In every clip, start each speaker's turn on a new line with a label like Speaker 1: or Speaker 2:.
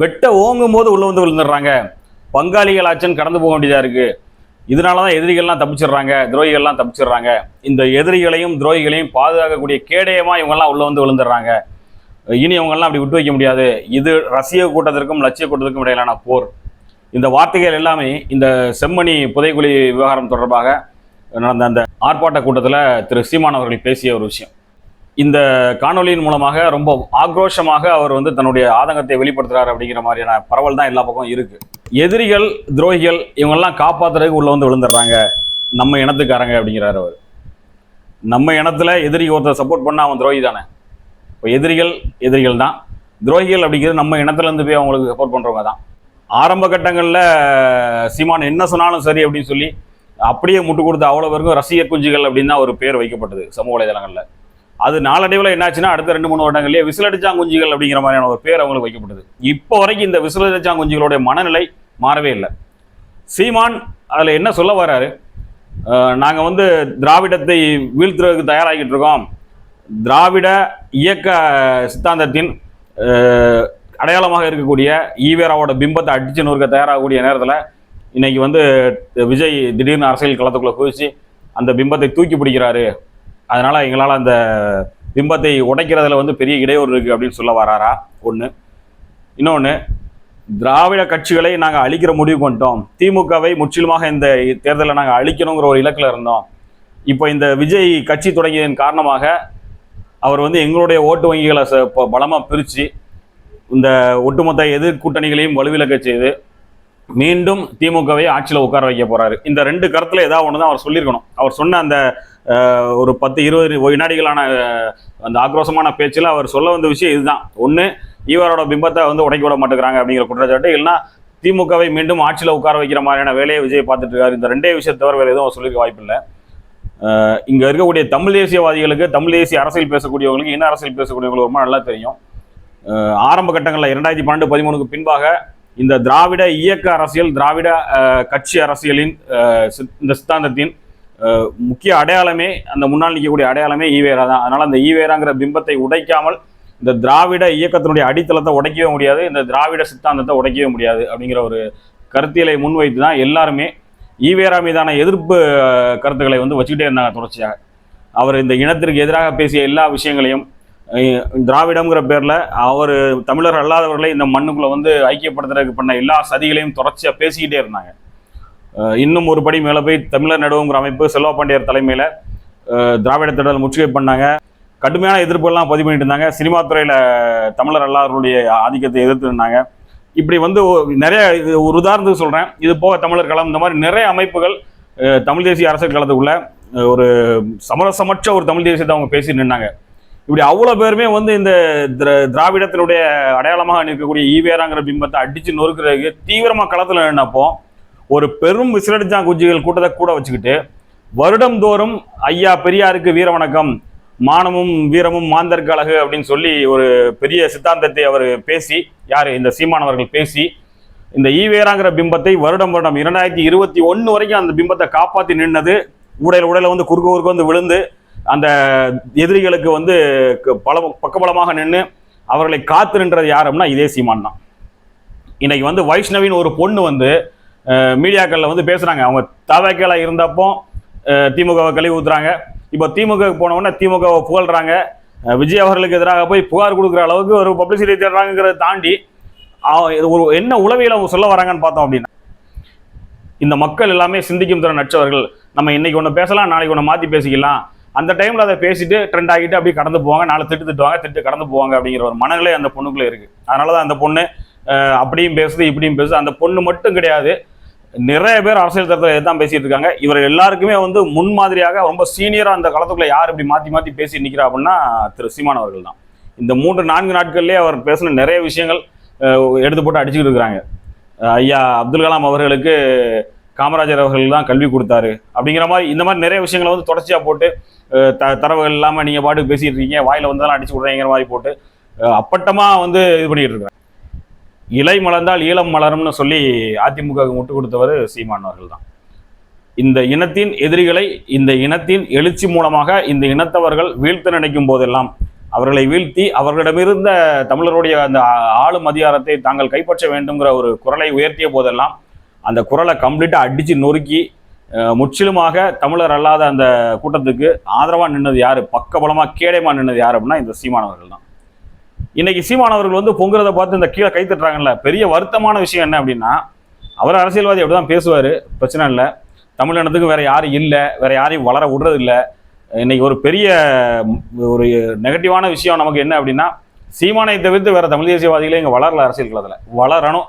Speaker 1: வெட்ட ஓங்கும் போது உள்ள வந்து விழுந்துடுறாங்க. பங்காளிகள் ஆச்சுன்னு கடந்து போக வேண்டியதா இருக்கு. இதனால தான் எதிரிகள்லாம் தப்பிச்சிடுறாங்க துரோகிகள்லாம் தப்பிச்சிடுறாங்க. இந்த எதிரிகளையும் துரோகிகளையும் பாதுகாக்கக்கூடிய கேடயமாக இவங்கெல்லாம் உள்ள வந்து விழுந்துடுறாங்க. இனி இவங்கெல்லாம் அப்படி விட்டு வைக்க முடியாது. இது ரசிக கூட்டத்திற்கும் லட்சிய கூட்டத்திற்கும் இடையிலான போர். இந்த வார்த்தைகள் எல்லாமே இந்த செம்மணி புதைக்குழி விவகாரம் தொடர்பாக நடந்த அந்த ஆர்ப்பாட்ட கூட்டத்தில் திரு சீமான் அவர்கள் பேசிய ஒரு விஷயம். இந்த காணொளியின் மூலமாக ரொம்ப ஆக்ரோஷமாக அவர் வந்து தன்னுடைய ஆதங்கத்தை வெளிப்படுத்துறாரு அப்படிங்கிற மாதிரியான பரவல் தான் எல்லா பக்கம் இருக்கு. எதிரிகள் துரோகிகள் இவங்கெல்லாம் காப்பாத்துறதுக்கு உள்ள வந்து விழுந்துடுறாங்க. நம்ம இனத்துக்காரங்க அப்படிங்கிறாரு அவர். நம்ம இனத்துல எதிரி ஒருத்தர் சப்போர்ட் பண்ணா அவன் துரோகி தானே? இப்போ எதிரிகள் எதிரிகள் தான். துரோகிகள் அப்படிங்கிறது நம்ம இனத்துல இருந்து போய் அவங்களுக்கு சப்போர்ட் பண்றவங்க தான். ஆரம்ப கட்டங்களில் சீமான் என்ன சொன்னாலும் சரி அப்படின்னு சொல்லி அப்படியே முட்டு கொடுத்த அவ்வளோ பேருக்கும் ரசிகர் குஞ்சுகள் அப்படின்னு தான் ஒரு பேர் வைக்கப்பட்டது சமூக வலைதளங்களில். அது நாளடைவில் என்னாச்சுன்னா அடுத்த ரெண்டு மூணு வருடங்களே விசிலடிச்சாங்குஞ்சிகள் அப்படிங்கிற மாதிரியான ஒரு பேர் அவங்களுக்கு வைக்கப்பட்டது. இப்போ வரைக்கும் இந்த விசிலடிச்சாங்குஞ்சிகளுடைய மனநிலை மாறவே இல்லை. சீமான் அதில் என்ன சொல்ல வர்றாரு நாங்கள் வந்து திராவிடத்தை வீழ்த்துறதுக்கு தயாராகிட்டு இருக்கோம். திராவிட இயக்க சித்தாந்தத்தின் அடையாளமாக இருக்கக்கூடிய ஈவேராவோட பிம்பத்தை அடிச்சு நூறுக்க தயாராகக்கூடிய நேரத்தில் இன்னைக்கு வந்து விஜய் திடீர்னு அரசியல் களத்துக்குள்ளே குதிச்சு அந்த பிம்பத்தை தூக்கி பிடிக்கிறாரு. அதனால் எங்களால் அந்த பிம்பத்தை உடைக்கிறதுல வந்து பெரிய இடையூறு இருக்குது அப்படின்னு சொல்ல வராரா? ஒன்று இன்னொன்று திராவிட கட்சிகளை நாங்கள் அழிக்கிற முடிவு பண்ணிட்டோம் திமுகவை முற்றிலுமாக இந்த தேர்தலில் நாங்கள் அழிக்கணுங்கிற ஒரு இலக்கில் இருந்தோம். இப்போ இந்த விஜய் கட்சி தொடங்கியதன் காரணமாக அவர் வந்து எங்களுடைய ஓட்டு வங்கிகளை பலமாக பிரித்து இந்த ஒட்டுமொத்த எதிர் கூட்டணிகளையும் வலுவிலக்க செய்து மீண்டும் திமுகவை ஆட்சியில் உட்கார வைக்க போறாரு. இந்த ரெண்டு கருத்துல ஏதாவது ஒன்று தான் அவர் சொல்லியிருக்கணும். அவர் சொன்ன அந்த ஒரு பத்து இருபது வினாடிகளான அந்த ஆக்ரோஷமான பேச்சில் அவர் சொல்ல வந்த விஷயம் இதுதான். ஒன்று ஈவரோட பிம்பத்தை வந்து உடைக்க விட மாட்டேங்கிறாங்க அப்படிங்கிற குற்றச்சாட்டு. இல்லைன்னா திமுகவை மீண்டும் ஆட்சியில் உட்கார வைக்கிற மாதிரியான வேலையை விஜய் பார்த்துட்டு இருக்காரு இந்த ரெண்டே விஷயத்தை தவிர வேறு எதுவும் அவர் சொல்லியிருக்க வாய்ப்பில்லை. இங்கே இருக்கக்கூடிய தமிழ் தேசியவாதிகளுக்கு தமிழ் தேசிய அரசியல் பேசக்கூடியவங்களுக்கு இன அரசியல் பேசக்கூடியவங்களுக்கு ரொம்ப நல்லா தெரியும். ஆரம்ப கட்டங்களில் இரண்டாயிரத்தி பன்னெண்டு பதிமூணுக்கு பின்பாக இந்த திராவிட இயக்க அரசியல் திராவிட கட்சி அரசியலின் இந்த சித்தாந்தத்தின் முக்கிய அடையாளமே அந்த முன்னாள் நிற்கக்கூடிய அடையாளமே ஈவேரா தான். அதனால் அந்த ஈவேராங்கிற பிம்பத்தை உடைக்காமல் இந்த திராவிட இயக்கத்தினுடைய அடித்தளத்தை உடைக்கவே முடியாது இந்த திராவிட சித்தாந்தத்தை உடைக்கவே முடியாது அப்படிங்கிற ஒரு கருத்தியலை முன்வைத்து தான் எல்லாருமே ஈவேரா மீதான எதிர்ப்பு கருத்துக்களை வந்து வச்சுக்கிட்டே இருந்தாங்க தொடர்ச்சியாக. அவர் இந்த இனத்திற்கு எதிராக பேசிய எல்லா விஷயங்களையும் திராவிடம்ங்கிற பேரில் அவர் தமிழர் அல்லாதவர்களை இந்த மண்ணுக்குள்ளே வந்து ஐக்கியப்படுத்துறதுக்கு பண்ண எல்லா சதிகளையும் தொடர்ச்சியாக பேசிக்கிட்டே இருந்தாங்க. இன்னும் ஒரு படி மேலே போய் தமிழர் நடுவுங்கிற அமைப்பு செல்வா பாண்டியர் தலைமையில் திராவிட தேடல் முற்றுகை பண்ணாங்க. கடுமையான எதிர்ப்புகள்லாம் பதிவு பண்ணிட்டு இருந்தாங்க. சினிமா துறையில் தமிழர் அல்லாதவர்களுடைய ஆதிக்கத்தை எதிர்த்து இருந்தாங்க. இப்படி வந்து நிறைய இது ஒரு உதாரணத்துக்கு சொல்கிறேன் இது போக தமிழர் களம் இந்த மாதிரி நிறைய அமைப்புகள் தமிழ் தேசிய அரசியல் களத்துக்குள்ள ஒரு சமரசமற்ற ஒரு தமிழ் தேசியத்தை அவங்க பேசி நின்னாங்க இப்படி அவ்வளோ பேருமே வந்து இந்த திர- திராவிடத்தினுடைய அடையாளமாக நிற்கக்கூடிய ஈவேராங்கிற பிம்பத்தை அடித்து நொறுக்கிறதுக்கு தீவிரமாக களத்தில் நின்னப்போ ஒரு பெரும் விசிலடிச்சா குஞ்சுகள் கூட்டத்தை கூட வச்சுக்கிட்டு வருடம்தோறும் ஐயா பெரியாருக்கு வீர வணக்கம் மானமும் வீரமும் மாந்தர்க்கு அழகு அப்படின்னு சொல்லி ஒரு பெரிய சித்தாந்தத்தை அவர் பேசி யார்? இந்த சீமானவர்கள் பேசி இந்த ஈவேராங்கிற பிம்பத்தை வருடம் வருடம் இரண்டாயிரத்தி இருபத்தி ஒன்று வரைக்கும் அந்த பிம்பத்தை காப்பாற்றி நின்னது உடையில் உடையில வந்து குறுக்க குறுக்க வந்து விழுந்து அந்த எதிரிகளுக்கு வந்து க- பல பக்கபலமாக நின்று அவர்களை காத்து நின்றது யார் அப்படின்னா இதே சீமான் தான். இன்னைக்கு வந்து வைஷ்ணவின்னு ஒரு பொண்ணு வந்து மீடியாக்களில் வந்து பேசுகிறாங்க அவங்க தவக்கல இருந்தப்போ திமுகவை கழுவி ஊத்துறாங்க. இப்போ திமுக போனவுடனே திமுகவை புகழ்கிறாங்க விஜய் அவர்களுக்கு எதிராக போய் புகார் கொடுக்குற அளவுக்கு ஒரு பப்ளிசிட்டி தேடுறாங்கிறத தாண்டி இது ஒரு என்ன உளவியல் அவங்க சொல்ல வராங்கன்னு பார்த்தோம் அப்படின்னா இந்த மக்கள் எல்லாமே சிந்திக்கும் திறன் நச்சவர்கள் நம்ம இன்னைக்கு ஒன்று பேசலாம் நாளைக்கு ஒன்று மாற்றி பேசிக்கலாம். அந்த டைமில் அதை பேசிட்டு ட்ரெண்ட் ஆகிட்டு அப்படியே கடந்து போவாங்க. நாளை திட்டு திட்டுவாங்க திட்டு கடந்து போவாங்க அப்படிங்கிற ஒரு மனநிலை அந்த பொண்ணுக்குள்ளே இருக்குது அதனால தான் அந்த பொண்ணு அப்படியும் பேசுது இப்படியும் பேசுது. அந்த பொண்ணு மட்டும் கிடையாது. நிறைய பேர் அரசியல் தரத்தில் தான் பேசிட்டு இருக்காங்க. இவர் எல்லாருக்குமே வந்து முன்மாதிரியாக ரொம்ப சீனியராக அந்த காலத்துக்குள்ளே யார் இப்படி மாற்றி மாற்றி பேசி நிற்கிறா அப்படின்னா திரு சீமான் அவர்கள் தான். இந்த மூன்று நான்கு நாட்கள்லேயே அவர் பேசின நிறைய விஷயங்கள் எடுத்து போட்டு அடிச்சுக்கிட்டு இருக்கிறாங்க. ஐயா அப்துல் கலாம் அவர்களுக்கு காமராஜர் அவர்கள் தான் கல்வி கொடுத்தாரு. அப்படிங்கிற மாதிரி இந்த மாதிரி நிறைய விஷயங்களை வந்து தொடர்ச்சியாக போட்டு த தரவுகள் இல்லாமல் நீங்கள் பாட்டுக்கு பேசிட்டு இருக்கீங்க வாயில் வந்ததெல்லாம் அடிச்சு விட்றீங்கிற மாதிரி போட்டு அப்பட்டமாக வந்து இது பண்ணிகிட்டு இருக்கிறேன் இலை மலர்ந்தால் ஈழம் மலரும்னு சொல்லி அதிமுகவுக்கு முட்டு கொடுத்தவர் சீமான் அவர்கள் தான். இந்த இனத்தின் எதிரிகளை இந்த இனத்தின் எழுச்சி மூலமாக இந்த இனத்தவர்கள் வீழ்த்த நினைக்கும் போதெல்லாம் அவர்களை வீழ்த்தி அவர்களிடமிருந்த தமிழருடைய அந்த ஆளும் அதிகாரத்தை தாங்கள் கைப்பற்ற வேண்டுங்கிற ஒரு குரலை உயர்த்திய போதெல்லாம் அந்த குரலை கம்ப்ளீட்டாக அடித்து நொறுக்கி முற்றிலுமாக தமிழர் அல்லாத அந்த கூட்டத்துக்கு ஆதரவாக நின்னது யார்? பக்கபலமாக கேடயமாக நின்னது யார் அப்படின்னா இந்த சீமானவர்கள் தான். இன்றைக்கி சீமானவர்கள் வந்து பொங்குறதை பார்த்து இந்த கீழே கை தட்டுறாங்கல்ல பெரிய வருத்தமான விஷயம் என்ன அப்படின்னா அவர் அரசியல்வாதி அப்படி தான் பேசுவார் பிரச்சனை இல்லை. தமிழினத்துக்கு வேறு யாரும் இல்லை வேறு யாரையும் வளர விடுறது இல்லை இன்னைக்கு ஒரு பெரிய ஒரு நெகட்டிவான விஷயம் நமக்கு என்ன அப்படின்னா சீமானை தவிர்த்து வேறு தமிழ் தேசியவாதிகளே இங்கே வளரல அரசியல் களத்தில். வளரணும்.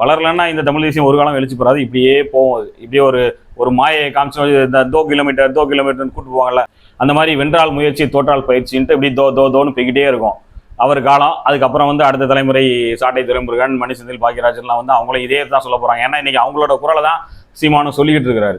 Speaker 1: வளரலன்னா இந்த தமிழ் தேசியம் ஒரு காலம் வெளிச்சு போகாது இப்படியே போகும். அது. இப்படியே ஒரு ஒரு மாயை காமிச்சு இந்த தோ கிலோமீட்டர் தோ கிலோமீட்டர்னு கூட்டு போவாங்கல்ல. அந்த மாதிரி வென்றால் முயற்சி தோற்றால் பயிற்சின்ட்டு இப்படி தோ தோ தோன்னு போய்கிட்டே இருக்கும். அவர் காலம் அதுக்கப்புறம் வந்து அடுத்த தலைமுறை சாட்டை துறைமுருகன் மணிசந்தில் பாக்கியராஜன்லாம் வந்து அவங்களும் இதே தான் சொல்ல போறாங்க. ஏன்னா இன்னைக்கு அவங்களோட குரலை தான் சீமானும் சொல்லிக்கிட்டு இருக்கிறாரு.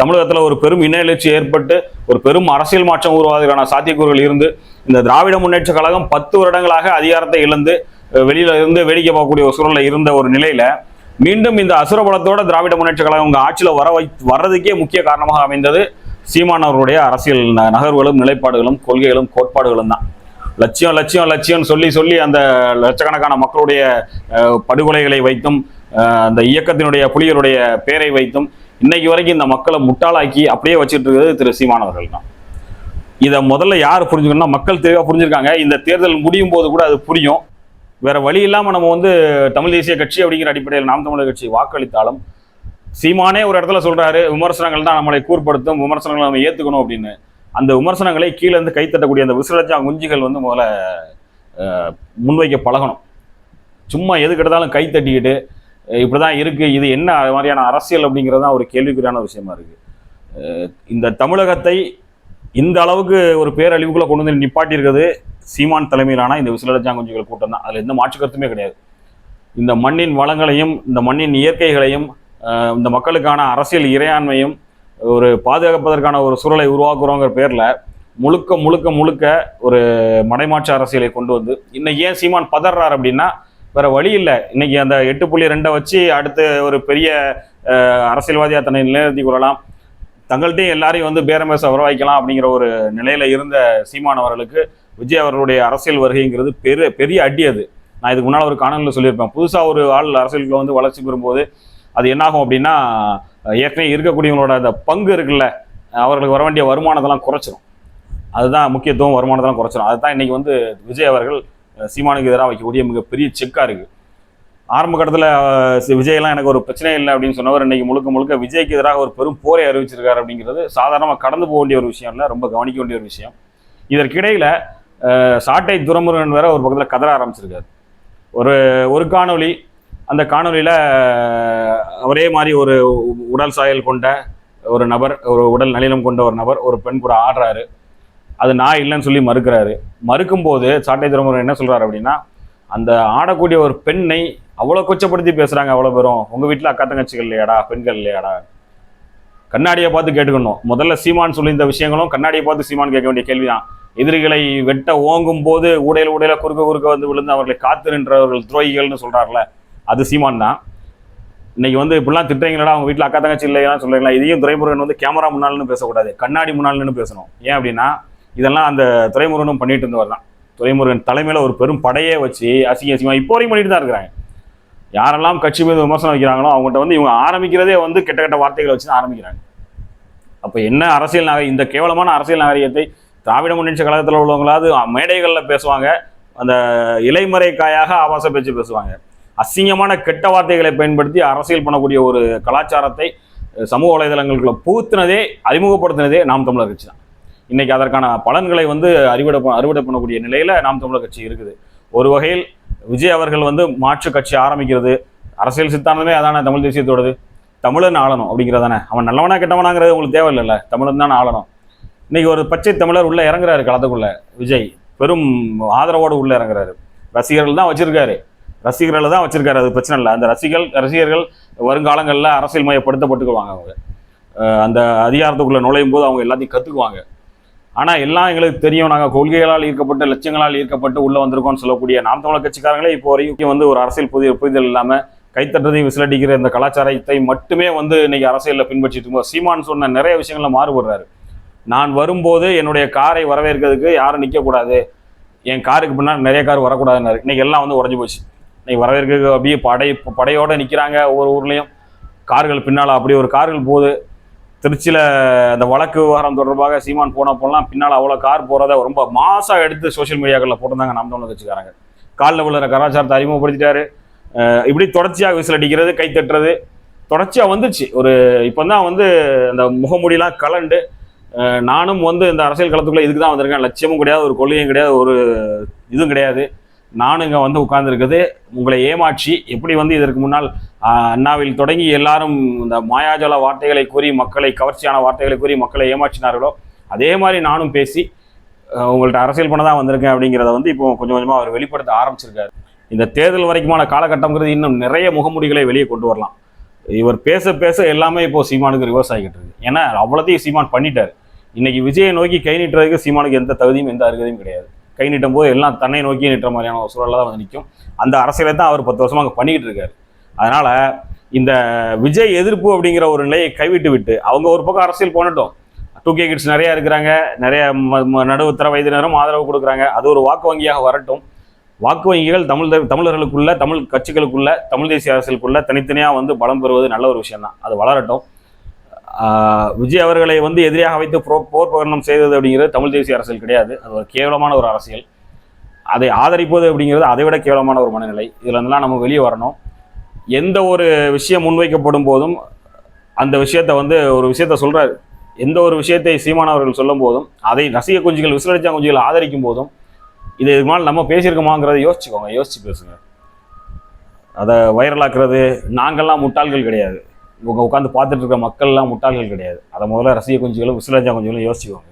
Speaker 1: தமிழகத்தில் ஒரு பெரும் இன எழுச்சி ஏற்பட்டு ஒரு பெரும் அரசியல் மாற்றம் உருவாவதற்கான சாத்தியக்கூறுகள் இருந்து இந்த திராவிட முன்னேற்ற கழகம் பத்து வருடங்களாக அதிகாரத்தை இழந்து வெளியில இருந்து வேடிக்கை பார்க்கக்கூடிய ஒரு சூழல்ல இருந்த ஒரு நிலையில மீண்டும் இந்த அசுரபலத்தோட திராவிட முன்னேற்ற கழகம் உங்க ஆட்சியில் வர வை வர்றதுக்கே முக்கிய காரணமாக அமைந்தது சீமான் அவருடைய அரசியல் ந- நகர்வுகளும் நிலைப்பாடுகளும் கொள்கைகளும் கோட்பாடுகளும் தான். லட்சியம் லட்சியம் லட்சியம் சொல்லி சொல்லி அந்த லட்சக்கணக்கான மக்களுடைய படுகொலைகளை வைத்தும் அந்த இயக்கத்தினுடைய புலிகளுடைய பேரை வைத்தும் இன்னைக்கு வரைக்கும் இந்த மக்களை முட்டாளாக்கி அப்படியே வச்சுட்டு இருக்கிறது திரு சீமானவர்கள் தான். இதை முதல்ல யார் புரிஞ்சுக்கணும்னா மக்கள் தெளிவாக புரிஞ்சிருக்காங்க. இந்த தேர்தல் முடியும் போது கூட அது புரியும். வேற வழி இல்லாமல் நம்ம வந்து தமிழ் தேசிய கட்சி அப்படிங்கிற அடிப்படையில் நாம் தமிழர் கட்சி வாக்களித்தாலும் சீமானே ஒரு இடத்துல சொல்றாரு விமர்சனங்கள் தான் நம்மளை கூர்ப்படுத்தும் விமர்சனங்களை நம்ம ஏத்துக்கணும் அப்படின்னு. அந்த விமர்சனங்களை கீழே இருந்து கைத்தட்டக்கூடிய அந்த விசிலஜா குஞ்சுகள் வந்து முதல்ல முன்வைக்க பழகணும். சும்மா எதுக்கு எடுத்தாலும் கை தட்டிக்கிட்டு இப்படிதான் இருக்கு இது என்ன மாதிரியான அரசியல் அப்படிங்கிறது தான் ஒரு கேள்விக்குறியான விஷயமா இருக்கு. இந்த தமிழகத்தை இந்த அளவுக்கு ஒரு பேரழிவுக்குள்ள கொண்டு வந்து நிப்பாட்டியிருக்கிறது சீமான் தலைமையிலான இந்த விசிலஜாங்குஞ்சுகள் கூட்டம் தான். அதில் எந்த மாற்று கருத்துமே கிடையாது. இந்த மண்ணின் வளங்களையும் இந்த மண்ணின் இயற்கைகளையும் இந்த மக்களுக்கான அரசியல் இறையாண்மையும் ஒரு பாதுகாப்பதற்கான ஒரு சூழலை உருவாக்குறோங்கிற பேரில் முழுக்க முழுக்க முழுக்க ஒரு மடைமாற்று அரசியலை கொண்டு வந்து இன்னைக்கு ஏன் சீமான் பதறார் அப்படின்னா வேற வழி இல்லை. இன்னைக்கு அந்த எட்டு புள்ளி ரெண்டை வச்சு அடுத்து ஒரு பெரிய அரசியல்வாதியாக தன்னை நிலைநிறுத்திக் கொள்ளலாம். தங்கள்கிட்டையும் எல்லாரையும் வந்து பேரம் பேச வரவாய்க்கலாம் அப்படிங்கிற ஒரு நிலையில் இருந்த சீமான் அவர்களுக்கு விஜய் அவர்களுடைய அரசியல் வருகைங்கிறது பெரிய பெரிய அடி அது. நான் இதுக்கு முன்னால் ஒரு காணொலியில் சொல்லியிருப்பேன். புதுசாக ஒரு ஆள் அரசியலுக்கு வந்து வளர்ச்சி பெறும்போது அது என்னாகும் அப்படின்னா ஏற்கனவே இருக்கக்கூடியவங்களோட அந்த பங்கு இருக்குல்ல அவர்களுக்கு வர வேண்டிய வருமானத்தெல்லாம் குறைச்சிரும். அதுதான் முக்கியத்துவம் வருமானத்தெல்லாம் குறைச்சிரும். அதுதான் இன்னைக்கு வந்து விஜய் அவர்கள் சீமானுக்கு எதிராக வைக்கக்கூடிய மிகப்பெரிய செக்காக இருக்குது ஆரம்ப கட்டத்தில் விஜய்லாம் எனக்கு ஒரு பிரச்சனை இல்லை அப்படின்னு சொன்னவர் இன்றைக்கி முழுக்க முழுக்க விஜய்க்கு எதிராக ஒரு பெரும் போரை அறிவிச்சிருக்காரு அப்படிங்கிறது சாதாரணமாக கடந்து போக வேண்டிய ஒரு விஷயம் இல்லை ரொம்ப கவனிக்க வேண்டிய ஒரு விஷயம். இதற்கிடையில் சாட்டை துரமுருகன் வேற ஒரு பக்கத்தில் கதற ஆரம்பிச்சிருக்காரு. ஒரு ஒரு காணொளி அந்த காணொளியில் ஒரே மாதிரி ஒரு உடல் சாயல் கொண்ட ஒரு நபர் ஒரு உடல் நலினம் கொண்ட ஒரு நபர் ஒரு பெண் கூட ஆடுறாரு. அது நான் இல்லைன்னு சொல்லி மறுக்கிறாரு. மறுக்கும்போது சாட்டை துரமுருகன் என்ன சொல்கிறாரு அப்படின்னா அந்த ஆடக்கூடிய ஒரு பெண்ணை அவ்வளோ கொச்சப்படுத்தி பேசுகிறாங்க அவ்வளோ பேரும். உங்கள் வீட்டில் அக்கா தங்கச்சிகள் இல்லையாடா பெண்கள் இல்லையாடா? கண்ணாடியை பார்த்து கேட்டுக்கணும். முதல்ல சீமான் சொல்லி இந்த விஷயங்களும் கண்ணாடியை பார்த்து சீமான் கேட்க வேண்டிய கேள்விதான். எதிரிகளை வெட்ட ஓங்கும் போது உடையில உடையில குறுக்க குறுக்க வந்து விழுந்து அவர்களை காத்து நின்றவர்கள் துரோகிகள்னு சொல்கிறார்கள அது சீமான் தான். இன்னைக்கு வந்து இப்படிலாம் திட்டுறீங்களா அவங்க வீட்டில் அக்கா தங்கச்சி இல்லையா சொல்றீங்களா? இதையும் துறைமுருகன் வந்து கேமரா முன்னாள்னு பேசக்கூடாது கண்ணாடி முன்னாள்னு பேசணும். ஏன் அப்படின்னா இதெல்லாம் அந்த துரைமுருகனும் பண்ணிட்டு இருந்தவர் தான். துறைமுருகன் தலைமையில் ஒரு பெரும் படையே வச்சு அசிங்க அசிங்கமாக இப்போ வரைக்கும் பண்ணிட்டு தான் இருக்கிறாங்க. யாரெல்லாம் கட்சி மீது விமர்சனம் வைக்கிறாங்களோ அவங்ககிட்ட வந்து இவங்க ஆரம்பிக்கிறதே வந்து கெட்ட கெட்ட வார்த்தைகளை வச்சு தான் ஆரம்பிக்கிறாங்க. அப்போ என்ன அரசியல் நாகரி இந்த கேவலமான அரசியல் நாகரிகத்தை திராவிட முன்னேற்ற கழகத்தில் உள்ளவங்களாவது மேடைகளில் பேசுவாங்க. அந்த இலைமறை காயாக ஆபாச பேச்சு பேசுவாங்க. அசிங்கமான கெட்ட வார்த்தைகளை பயன்படுத்தி அரசியல் பண்ணக்கூடிய ஒரு கலாச்சாரத்தை சமூக வலைதளங்களுக்குள்ள புகுத்தினதே அறிமுகப்படுத்தினதே நாம் தமிழர் கட்சி தான். இன்னைக்கு அதற்கான பலன்களை வந்து அறிவிடை அறுவடை பண்ணக்கூடிய நிலையில நாம் தமிழர் கட்சி இருக்குது. ஒரு வகையில் விஜய் அவர்கள் வந்து மாற்று கட்சி ஆரம்பிக்கிறது. அரசியல் சித்தாந்தமே அதான தமிழ் தேசியத்தோடது? தமிழன் ஆளணும் அப்படிங்கிறதானே. அவன் நல்லவனா கெட்டவனாங்கிறது உங்களுக்கு தேவையில்லைல்ல. தமிழன் தான் ஆளணும். இன்னைக்கு ஒரு பச்சை தமிழர் உள்ள இறங்குறாரு களத்துக்குள்ள விஜய். பெரும் ஆதரவோடு உள்ள இறங்குறாரு. ரசிகர்கள் தான் வச்சிருக்காரு. ரசிகர்களை தான் வச்சிருக்காரு அது பிரச்சனை இல்லை. அந்த ரசிகர்கள் ரசிகர்கள் வருங்காலங்களில் அரசியல் மயப்படுத்தப்பட்டுக்குவாங்க அவங்க. அந்த அதிகாரத்துக்குள்ளே நுழையும் போது அவங்க எல்லாத்தையும் கற்றுக்குவாங்க ஆனால் எல்லாம் எங்களுக்கு தெரியும். நாங்கள் கொள்கைகளால் ஈர்க்கப்பட்டு லட்சியங்களால் ஈர்க்கப்பட்டு உள்ளே வந்திருக்கோம்னு சொல்லக்கூடிய நாம் தமிழர் கட்சிக்காரங்களே இப்போ வரைக்கும் வந்து ஒரு அரசியல் புதிய புரிதல் இல்லாமல் கைத்தட்டதையும் விசிலடிக்கிற இந்த கலாச்சாரத்தை மட்டுமே வந்து இன்னைக்கு அரசியலில் பின்பற்றிட்டு இருக்கோம். சீமான் சொன்ன நிறைய விஷயங்களில் மாறுபடுறாரு. நான் வரும்போது என்னுடைய காரை வரவேற்கிறதுக்கு யாரும் நிற்கக்கூடாது என் காருக்கு பின்னால் நிறைய கார் வரக்கூடாதுன்னாரு. இன்றைக்கி எல்லாம் வந்து உடஞ்சி போச்சு. இன்னைக்கு வரவேற்கிறதுக்கு அப்படியே படை படையோடு நிற்கிறாங்க ஒவ்வொரு ஊர்லேயும். கார்கள் பின்னால் அப்படி ஒரு கார்கள் போகுது. திருச்சியில் அந்த வழக்கு விவகாரம் தொடர்பாக சீமான் போன போலாம் பின்னால் அவ்வளோ கார் போகிறத ரொம்ப மாசாக எடுத்து சோஷியல் மீடியாக்களில் போட்டிருந்தாங்க நாம் தமிழ் கட்சிக்காரங்க. காலில் விழுற கலாச்சாரத்தை அறிமுகப்படுத்திட்டாரு. இப்படி தொடர்ச்சியாக விசில் அடிக்கிறது கை தட்டுறது தொடர்ச்சியாக வந்துச்சு. ஒரு இப்போ தான் வந்து அந்த முகமூடிலாம் கலண்டு நானும் வந்து இந்த அரசியல் களத்துக்குள்ள இதுக்கு தான் வந்திருக்கேன். லட்சியமும் கிடையாது ஒரு கொள்கையும் கிடையாது ஒரு இதுவும் கிடையாது. நானும் இங்கே வந்து உட்கார்ந்துருக்குது. உங்களை ஏமாற்றி எப்படி வந்து இதற்கு முன்னால் அண்ணாவில் தொடங்கி எல்லாரும் இந்த மாயாஜால வார்த்தைகளை கூறி மக்களை கவர்ச்சியான வார்த்தைகளை கூறி மக்களை ஏமாற்றினார்களோ அதே மாதிரி நானும் பேசி உங்கள்கிட்ட அரசியல் பண்ண தான் வந்திருக்கேன் அப்படிங்கிறத வந்து இப்போ கொஞ்சம் கொஞ்சமாக அவர் வெளிப்படுத்த ஆரம்பிச்சிருக்காரு. இந்த தேர்தல் வரைக்குமான காலகட்டங்கிறது இன்னும் நிறைய முகமுடிகளை வெளியே கொண்டு வரலாம். இவர் பேச பேச எல்லாமே இப்போ சீமானுக்கு ரிவர்ஸ் ஆகிட்டு இருக்கு. ஏன்னா அவ்வளோத்தையும் சீமான் பண்ணிட்டார். இன்னைக்கு விஜயை நோக்கி கை நீட்டுறதுக்கு சீமானுக்கு எந்த தகுதியும் எந்த அருகதையும் கிடையாது. கை நீட்டும் போது எல்லாம் தன்னை நோக்கி நீட்டுற மாதிரியான ஒரு சூழலில் தான் வந்து நிற்கும் அந்த அரசியலை தான் அவர் பத்து வருஷமாக அங்கே பண்ணிக்கிட்டு இருக்காரு. அதனால இந்த விஜய் எதிர்ப்பு அப்படிங்கிற ஒரு நிலையை கைவிட்டு விட்டு அவங்க ஒரு பக்கம் அரசியல் போனட்டும். டூ கே கிட்ஸ் நிறையா இருக்கிறாங்க நிறைய ம- ம- நடுவுத்தர வயதினரும் ஆதரவு கொடுக்குறாங்க. அது ஒரு வாக்கு வங்கியாக வரட்டும். வாக்கு வங்கிகள் தமிழ் தமிழர்களுக்குள்ள தமிழ் கட்சிகளுக்குள்ள தமிழ் தேசிய அரசியலுக்குள்ள தனித்தனியாக வந்து பலம் பெறுவது நல்ல ஒரு விஷயம் தான் அது வளரட்டும். விஜய் அவர்களை வந்து எதிரியாக வைத்து போ போர் பிரகடனம் செய்தது அப்படிங்கிறது தமிழ் தேசிய அரசியல் கிடையாது. அது ஒரு கேவலமான ஒரு அரசியல். அதை ஆதரிப்பது அப்படிங்கிறது அதை விட கேவலமான ஒரு மனநிலை. இதில் இருந்தெல்லாம் நம்ம வெளியே வரணும். எந்த ஒரு விஷயம் முன்வைக்கப்படும் போதும் அந்த விஷயத்தை வந்து ஒரு விஷயத்த சொல்றாரு. எந்த ஒரு விஷயத்தை சீமானவர்கள் சொல்லும் போதும் அதை ரசிக குஞ்சுகள் விசிலடிச்சா குஞ்சுகள் ஆதரிக்கும் போதும் இது இதுக்கு மேலே நம்ம பேசியிருக்கோமாங்கிறத யோசிச்சுக்கோங்க யோசிச்சு பேசுங்க. அதை வைரலாக்குறது நாங்கள்லாம் முட்டாள்கள் கிடையாது. உட்காந்து பார்த்துட்டு இருக்க மக்கள்லாம் முட்டாள்கள் கிடையாது. அதை முதல்ல ரசிக குஞ்சுகளும் விசிலஞ்சா குஞ்சுகளும் யோசிச்சுக்கோங்க.